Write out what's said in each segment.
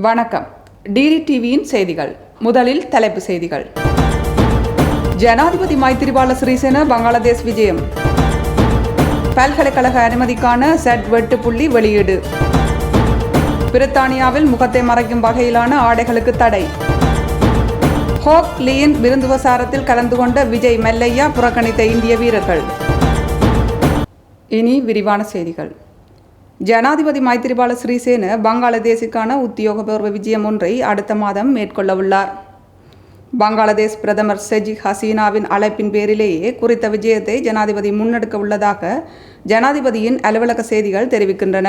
வணக்கம். டிடி டிவியின் செய்திகள். முதலில் தலைப்பு செய்திகள். ஜனாதிபதி மைத்திரிபால சிறிசேன பங்களாதேஷ் விஜயம். பல்கலைக்கழக அனுமதிக்கான செட் வெட்டு புள்ளி வெளியீடு. பிரித்தானியாவில் முகத்தை மறைக்கும் வகையிலான ஆடைகளுக்கு தடை. ஹோக் லீயின் விருந்துவசாரத்தில் கலந்து கொண்ட விஜய் மெல்லையா புறக்கணித்த இந்திய வீரர்கள். இனி விரிவான செய்திகள். ஜனாதிபதி மைத்திரிபால சிறிசேன பங்களாதேஷுக்கான உத்தியோகபூர்வ விஜயம் ஒன்றை அடுத்த மாதம் மேற்கொள்ளவுள்ளார். பங்களாதேஷ் பிரதமர் ஷெஜிக் ஹசீனாவின் அழைப்பின் பேரிலேயே குறித்த விஜயத்தை ஜனாதிபதி முன்னெடுக்க உள்ளதாக ஜனாதிபதியின் அலுவலக செய்திகள் தெரிவிக்கின்றன.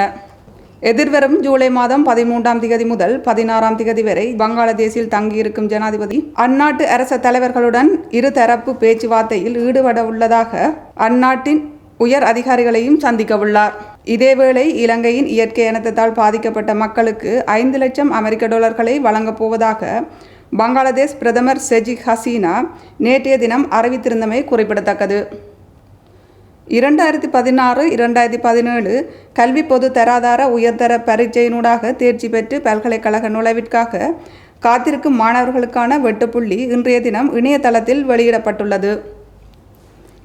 எதிர்வரும் ஜூலை மாதம் பதிமூன்றாம் திகதி முதல் பதினாறாம் திகதி வரை பங்களாதேஷில் தங்கியிருக்கும் ஜனாதிபதி அந்நாட்டு அரச தலைவர்களுடன் இருதரப்பு பேச்சுவார்த்தையில் ஈடுபட உள்ளதாக அந்நாட்டின் உயர் அதிகாரிகளையும் சந்திக்க உள்ளார் இதேவேளை இலங்கையின் இயற்கை இனத்தால் பாதிக்கப்பட்ட மக்களுக்கு ஐந்து லட்சம் அமெரிக்க டாலர்களை வழங்கப் போவதாக பங்களாதேஷ் பிரதமர் செஜிக் ஹசீனா நேற்றைய தினம் அறிவித்திருந்தமை குறிப்பிடத்தக்கது. இரண்டாயிரத்தி பதினாறு இரண்டாயிரத்தி பதினேழு கல்வி பொது தராதார உயர்தர பரீட்சையினூடாக தேர்ச்சி பெற்று பல்கலைக்கழக நுழைவிற்காக காத்திருக்கும் மாணவர்களுக்கான வெட்டுப்புள்ளி இன்றைய தினம் இணையதளத்தில் வெளியிடப்பட்டுள்ளது.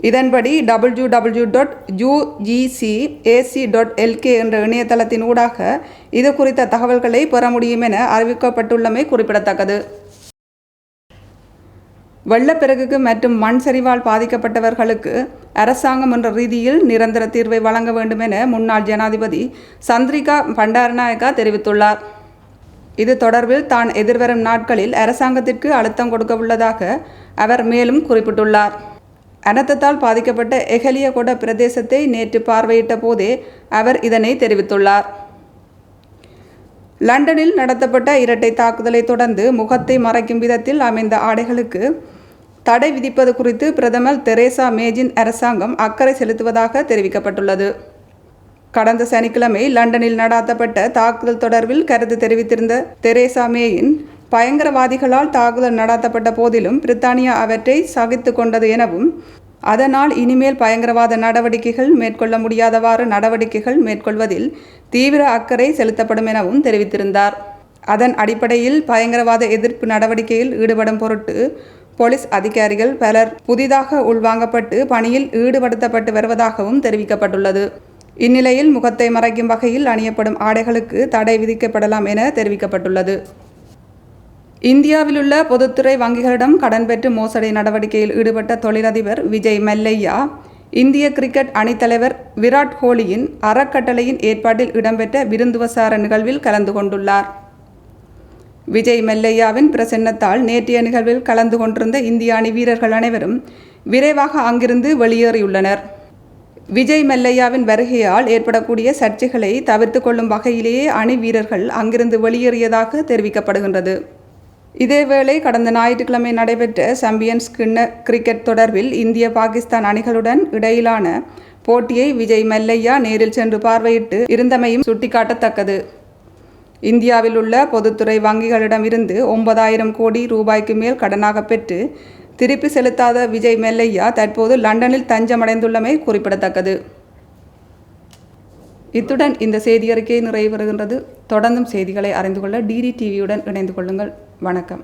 இதன்படி W W dot UGC AC dot LK என்ற இணையதளத்தின் ஊடாக இது குறித்த தகவல்களை பெற முடியும் என அறிவிக்கப்பட்டுள்ளமை குறிப்பிடத்தக்கது. வெள்ளப்பெருகுக்கு மற்றும் மண் சரிவால் பாதிக்கப்பட்டவர்களுக்கு அரசாங்கம் என்ற ரீதியில் நிரந்தர தீர்வை வழங்க வேண்டும் என முன்னாள் ஜனாதிபதி சந்திரிகா பண்டாரநாயக்கா தெரிவித்துள்ளார். இது தொடர்பில் தான் எதிர்வரும் நாட்களில் அரசாங்கத்திற்கு அழுத்தம் கொடுக்க உள்ளதாக அவர் மேலும் குறிப்பிட்டுள்ளார். அனர்த்தத்தால் பாதிக்கப்பட்ட எகலியகொட பிரதேசத்தை நேற்று பார்வையிட்ட போதே அவர் இதனை தெரிவித்துள்ளார். லண்டனில் நடத்தப்பட்ட இரட்டை தாக்குதலை தொடர்ந்து முகத்தை மறைக்கும் விதத்தில் அமைந்த ஆடைகளுக்கு தடை விதிப்பது குறித்து பிரதமர் தெரேசா மேஜின் அரசாங்கம் அக்கறை செலுத்துவதாக தெரிவிக்கப்பட்டுள்ளது. கடந்த சனிக்கிழமை லண்டனில் நடாத்தப்பட்ட தாக்குதல் தொடர்பில் கருத்து தெரிவித்திருந்த தெரேசா மேயின் பயங்கரவாதிகளால் தாக்குதல் நடாத்தப்பட்ட போதிலும் பிரித்தானியா அவற்றை சகித்து கொண்டது எனவும் அதனால் இனிமேல் பயங்கரவாத நடவடிக்கைகள் மேற்கொள்ள முடியாதவாறு நடவடிக்கைகள் மேற்கொள்வதில் தீவிர அக்கறை செலுத்தப்படும் எனவும் தெரிவித்திருந்தார். அதன் அடிப்படையில் பயங்கரவாத எதிர்ப்பு நடவடிக்கையில் ஈடுபடும் பொருட்டு போலீஸ் அதிகாரிகள் பலர் புதிதாக உள்வாங்கப்பட்டு பணியில் ஈடுபடுத்தப்பட்டு வருவதாகவும் தெரிவிக்கப்பட்டுள்ளது. இந்நிலையில் முகத்தை மறைக்கும் வகையில் அணியப்படும் ஆடைகளுக்கு தடை விதிக்கப்படலாம் என தெரிவிக்கப்பட்டுள்ளது. இந்தியாவிலுள்ள பொதுத்துறை வங்கிகளிடம் கடன் பெற்று மோசடி நடவடிக்கையில் ஈடுபட்ட தொழிலதிபர் விஜய் மெல்லையா இந்திய கிரிக்கெட் அணித்தலைவர் விராட் கோலியின் அறக்கட்டளையின் ஏற்பாட்டில் இடம்பெற்ற விருந்துவசார நிகழ்வில் கலந்து கொண்டுள்ளார். விஜய் மெல்லையாவின் பிரசன்னத்தால் நேற்றைய நிகழ்வில் கலந்து கொண்டிருந்த இந்திய அணி வீரர்கள் அனைவரும் விரைவாக அங்கிருந்து வெளியேறியுள்ளனர். விஜய் மெல்லையாவின் வருகையால் ஏற்படக்கூடிய சர்ச்சைகளை தவிர்த்து கொள்ளும் வகையிலேயே அணி வீரர்கள் அங்கிருந்து வெளியேறியதாக தெரிவிக்கப்படுகின்றது. இதேவேளை கடந்த ஞாயிற்றுக்கிழமை நடைபெற்ற சாம்பியன்ஸ் கிண்ண கிரிக்கெட் தொடர்பில் இந்திய பாகிஸ்தான் அணிகளுடன் இடையிலான போட்டியை விஜய் மெல்லையா நேரில் சென்று பார்வையிட்டு இருந்தமையும் சுட்டிக்காட்டத்தக்கது. இந்தியாவில் உள்ள பொதுத்துறை வங்கிகளிடமிருந்து ஒன்பதாயிரம் கோடி ரூபாய்க்கு மேல் கடனாக பெற்று திருப்பி செலுத்தாத விஜய் மெல்லையா தற்போது லண்டனில் தஞ்சமடைந்துள்ளமை குறிப்பிடத்தக்கது. இத்துடன் இந்த செய்தி அறிக்கை நிறைவு பெறுகின்றது. தொடர்ந்தும் செய்திகளை அறிந்து கொள்ள டிடி டிவியுடன் இணைந்து கொள்ளுங்கள். வணக்கம்.